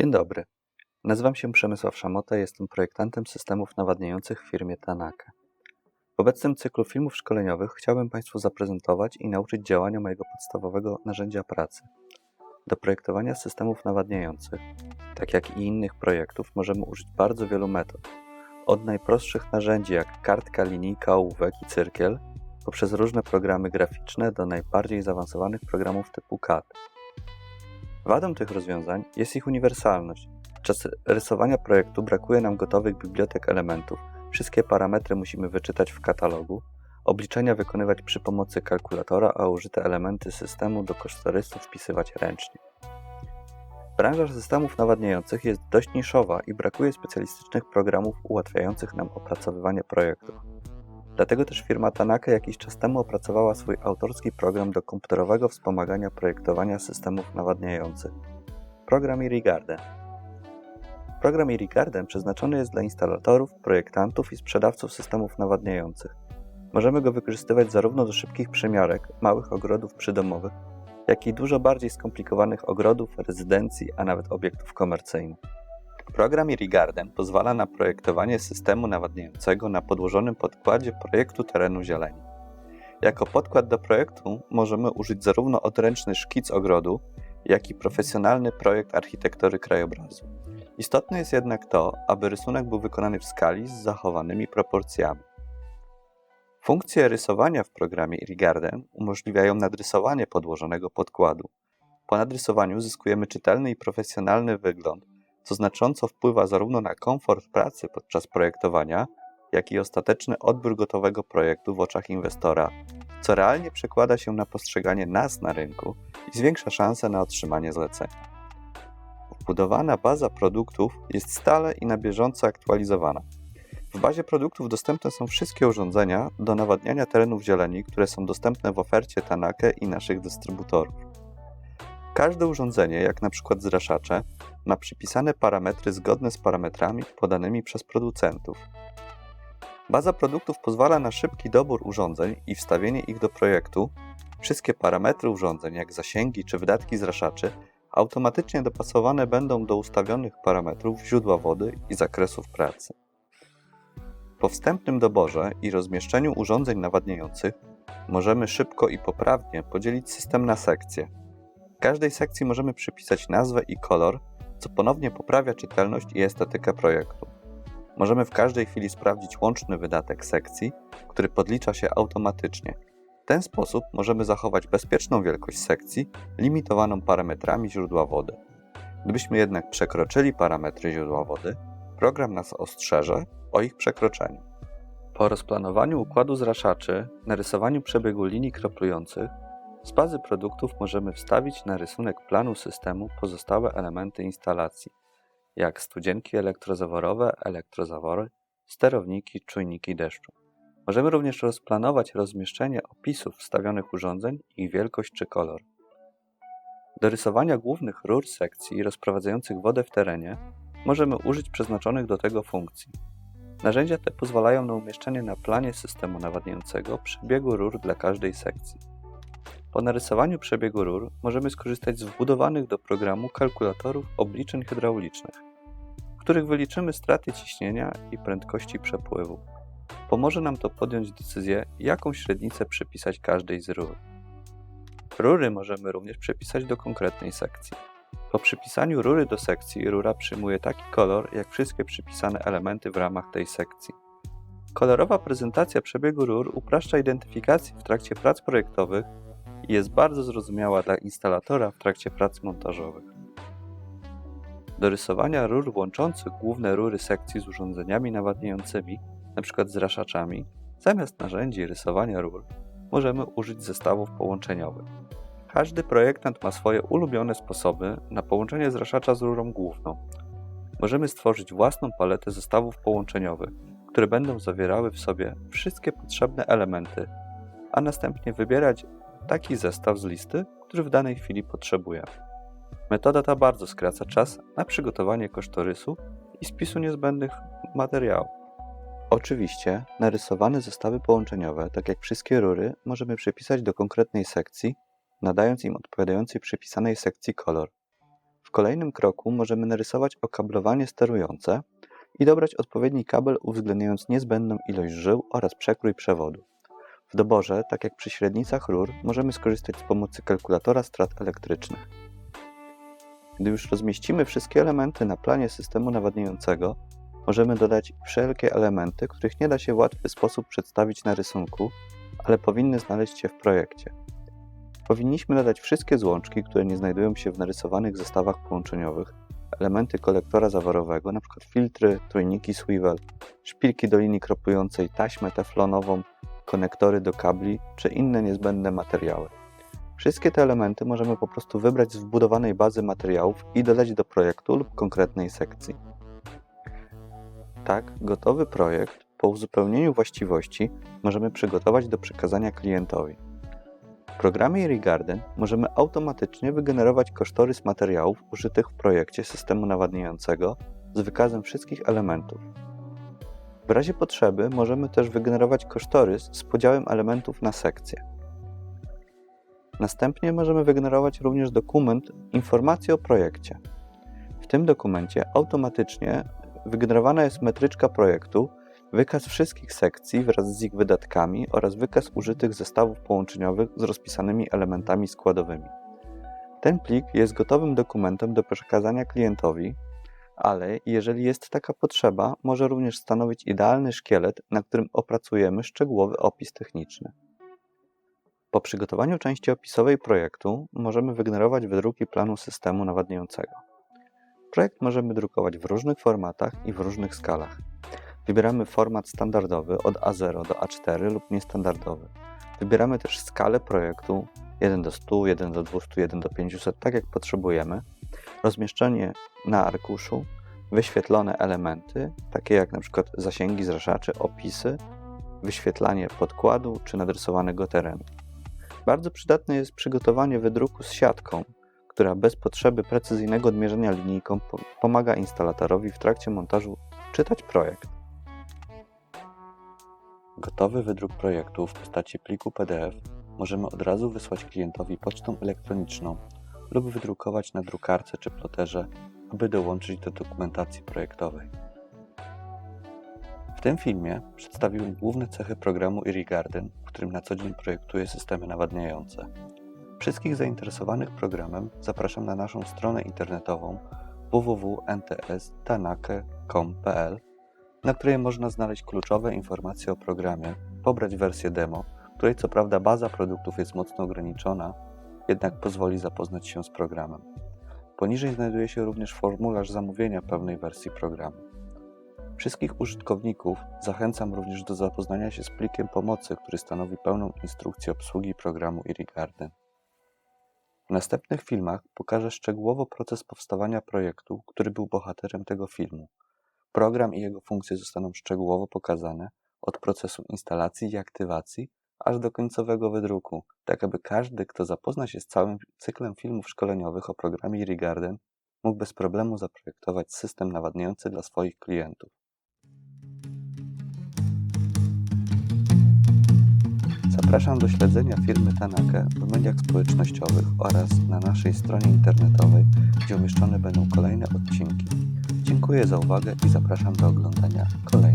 Dzień dobry. Nazywam się Przemysław Szamota i jestem projektantem systemów nawadniających w firmie Tanaka. W obecnym cyklu filmów szkoleniowych chciałbym Państwu zaprezentować i nauczyć działania mojego podstawowego narzędzia pracy. Do projektowania systemów nawadniających, tak jak i innych projektów, możemy użyć bardzo wielu metod. Od najprostszych narzędzi jak kartka, linijka, ołówek i cyrkiel, poprzez różne programy graficzne do najbardziej zaawansowanych programów typu CAD. Wadą tych rozwiązań jest ich uniwersalność. Podczas rysowania projektu brakuje nam gotowych bibliotek elementów. Wszystkie parametry musimy wyczytać w katalogu, obliczenia wykonywać przy pomocy kalkulatora, a użyte elementy systemu do kosztorysu wpisywać ręcznie. Branża systemów nawadniających jest dość niszowa i brakuje specjalistycznych programów ułatwiających nam opracowywanie projektów. Dlatego też firma Tanaka jakiś czas temu opracowała swój autorski program do komputerowego wspomagania projektowania systemów nawadniających. Program Irrigarden. Program Irrigarden przeznaczony jest dla instalatorów, projektantów i sprzedawców systemów nawadniających. Możemy go wykorzystywać zarówno do szybkich przemiarek, małych ogrodów przydomowych, jak i dużo bardziej skomplikowanych ogrodów, rezydencji, a nawet obiektów komercyjnych. Program Irrigarden pozwala na projektowanie systemu nawadniającego na podłożonym podkładzie projektu terenu zieleni. Jako podkład do projektu możemy użyć zarówno odręczny szkic ogrodu, jak i profesjonalny projekt architektury krajobrazu. Istotne jest jednak to, aby rysunek był wykonany w skali z zachowanymi proporcjami. Funkcje rysowania w programie Irrigarden umożliwiają nadrysowanie podłożonego podkładu. Po nadrysowaniu uzyskujemy czytelny i profesjonalny wygląd, co znacząco wpływa zarówno na komfort pracy podczas projektowania, jak i ostateczny odbiór gotowego projektu w oczach inwestora, co realnie przekłada się na postrzeganie nas na rynku i zwiększa szanse na otrzymanie zlecenia. Wbudowana baza produktów jest stale i na bieżąco aktualizowana. W bazie produktów dostępne są wszystkie urządzenia do nawadniania terenów zieleni, które są dostępne w ofercie Tanake i naszych dystrybutorów. Każde urządzenie, jak na przykład zraszacze, ma przypisane parametry zgodne z parametrami podanymi przez producentów. Baza produktów pozwala na szybki dobór urządzeń i wstawienie ich do projektu. Wszystkie parametry urządzeń, jak zasięgi czy wydatki zraszaczy, automatycznie dopasowane będą do ustawionych parametrów źródła wody i zakresów pracy. Po wstępnym doborze i rozmieszczeniu urządzeń nawadniających możemy szybko i poprawnie podzielić system na sekcje. Każdej sekcji możemy przypisać nazwę i kolor, co ponownie poprawia czytelność i estetykę projektu. Możemy w każdej chwili sprawdzić łączny wydatek sekcji, który podlicza się automatycznie. W ten sposób możemy zachować bezpieczną wielkość sekcji, limitowaną parametrami źródła wody. Gdybyśmy jednak przekroczyli parametry źródła wody, program nas ostrzeże o ich przekroczeniu. Po rozplanowaniu układu zraszaczy, narysowaniu przebiegu linii kroplujących, z bazy produktów możemy wstawić na rysunek planu systemu pozostałe elementy instalacji, jak studzienki elektrozaworowe, elektrozawory, sterowniki, czujniki deszczu. Możemy również rozplanować rozmieszczenie opisów wstawionych urządzeń, ich wielkość czy kolor. Do rysowania głównych rur sekcji rozprowadzających wodę w terenie możemy użyć przeznaczonych do tego funkcji. Narzędzia te pozwalają na umieszczenie na planie systemu nawadniającego przebiegu rur dla każdej sekcji. Po narysowaniu przebiegu rur możemy skorzystać z wbudowanych do programu kalkulatorów obliczeń hydraulicznych, w których wyliczymy straty ciśnienia i prędkości przepływu. Pomoże nam to podjąć decyzję, jaką średnicę przypisać każdej z rur. Rury możemy również przypisać do konkretnej sekcji. Po przypisaniu rury do sekcji, rura przyjmuje taki kolor, jak wszystkie przypisane elementy w ramach tej sekcji. Kolorowa prezentacja przebiegu rur upraszcza identyfikację w trakcie prac projektowych i jest bardzo zrozumiała dla instalatora w trakcie prac montażowych. Do rysowania rur łączących główne rury sekcji z urządzeniami nawadniającymi, np. zraszaczami, zamiast narzędzi rysowania rur, możemy użyć zestawów połączeniowych. Każdy projektant ma swoje ulubione sposoby na połączenie zraszacza z rurą główną. Możemy stworzyć własną paletę zestawów połączeniowych, które będą zawierały w sobie wszystkie potrzebne elementy, a następnie wybierać taki zestaw z listy, który w danej chwili potrzebujemy. Metoda ta bardzo skraca czas na przygotowanie kosztorysu i spisu niezbędnych materiałów. Oczywiście, narysowane zestawy połączeniowe, tak jak wszystkie rury, możemy przypisać do konkretnej sekcji, nadając im odpowiadający przypisanej sekcji kolor. W kolejnym kroku możemy narysować okablowanie sterujące i dobrać odpowiedni kabel uwzględniając niezbędną ilość żył oraz przekrój przewodu. W doborze, tak jak przy średnicach rur, możemy skorzystać z pomocy kalkulatora strat elektrycznych. Gdy już rozmieścimy wszystkie elementy na planie systemu nawadniającego, możemy dodać wszelkie elementy, których nie da się w łatwy sposób przedstawić na rysunku, ale powinny znaleźć się w projekcie. Powinniśmy dodać wszystkie złączki, które nie znajdują się w narysowanych zestawach połączeniowych, elementy kolektora zaworowego, np. filtry, trójniki swivel, szpilki do linii kropującej, taśmę teflonową, konektory do kabli czy inne niezbędne materiały. Wszystkie te elementy możemy po prostu wybrać z wbudowanej bazy materiałów i dodać do projektu lub konkretnej sekcji. Tak, gotowy projekt po uzupełnieniu właściwości możemy przygotować do przekazania klientowi. W programie Regarden możemy automatycznie wygenerować kosztorys materiałów użytych w projekcie systemu nawadniającego z wykazem wszystkich elementów. W razie potrzeby możemy też wygenerować kosztorys z podziałem elementów na sekcje. Następnie możemy wygenerować również dokument informacji o projekcie. W tym dokumencie automatycznie wygenerowana jest metryczka projektu, wykaz wszystkich sekcji wraz z ich wydatkami oraz wykaz użytych zestawów połączeniowych z rozpisanymi elementami składowymi. Ten plik jest gotowym dokumentem do przekazania klientowi, ale jeżeli jest taka potrzeba, może również stanowić idealny szkielet, na którym opracujemy szczegółowy opis techniczny. Po przygotowaniu części opisowej projektu możemy wygenerować wydruki planu systemu nawadniającego. Projekt możemy drukować w różnych formatach i w różnych skalach. Wybieramy format standardowy od A0 do A4 lub niestandardowy. Wybieramy też skalę projektu 1 do 100, 1 do 200, 1 do 500, tak jak potrzebujemy. Rozmieszczenie na arkuszu, wyświetlone elementy, takie jak np. zasięgi zraszaczy, opisy, wyświetlanie podkładu czy nadrysowanego terenu. Bardzo przydatne jest przygotowanie wydruku z siatką, która bez potrzeby precyzyjnego odmierzenia linijką pomaga instalatorowi w trakcie montażu czytać projekt. Gotowy wydruk projektu w postaci pliku PDF możemy od razu wysłać klientowi pocztą elektroniczną lub wydrukować na drukarce czy ploterze, aby dołączyć do dokumentacji projektowej. W tym filmie przedstawiłem główne cechy programu Irrigarden, w którym na co dzień projektuję systemy nawadniające. Wszystkich zainteresowanych programem zapraszam na naszą stronę internetową www.nts.tanake.com.pl, na której można znaleźć kluczowe informacje o programie, pobrać wersję demo, której co prawda baza produktów jest mocno ograniczona, jednak pozwoli zapoznać się z programem. Poniżej znajduje się również formularz zamówienia pełnej wersji programu. Wszystkich użytkowników zachęcam również do zapoznania się z plikiem pomocy, który stanowi pełną instrukcję obsługi programu Irrigarden. W następnych filmach pokażę szczegółowo proces powstawania projektu, który był bohaterem tego filmu. Program i jego funkcje zostaną szczegółowo pokazane od procesu instalacji i aktywacji aż do końcowego wydruku, tak aby każdy, kto zapozna się z całym cyklem filmów szkoleniowych o programie Regarden, mógł bez problemu zaprojektować system nawadniający dla swoich klientów. Zapraszam do śledzenia firmy Tanaka w mediach społecznościowych oraz na naszej stronie internetowej, gdzie umieszczone będą kolejne odcinki. Dziękuję za uwagę i zapraszam do oglądania kolejnych.